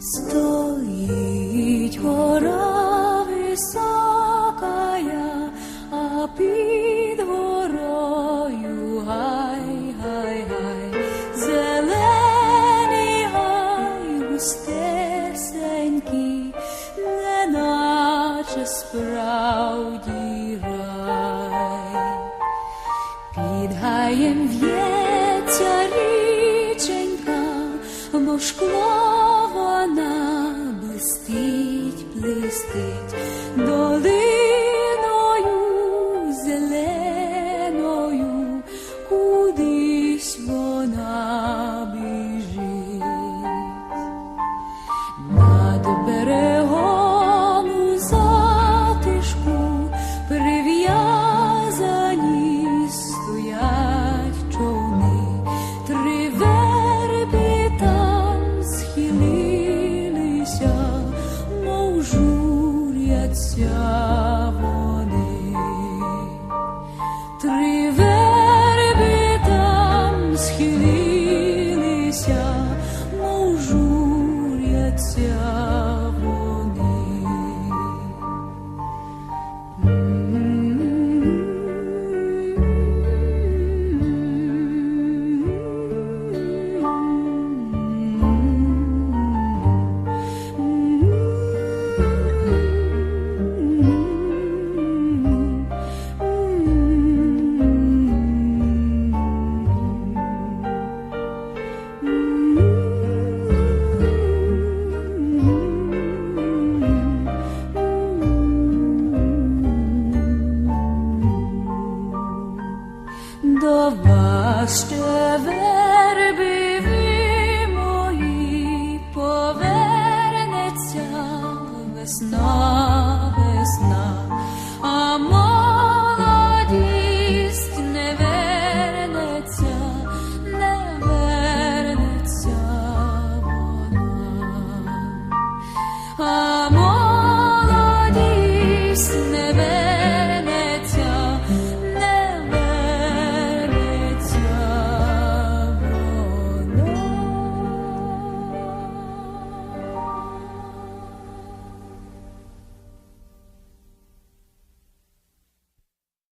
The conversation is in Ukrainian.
Стоїть гора високая, а під горою гай, гай, гай, зелений гай густесенький, не наче справді рай, під гаєм. Блистить долиною зеленою, кудись вона біжить. Над берегом затишку прив'язані стоять човни, три верби там схилилися, мов вони. Три верби там схилилися, ще верби ви весна, весна, а не вернеться, не вернеться.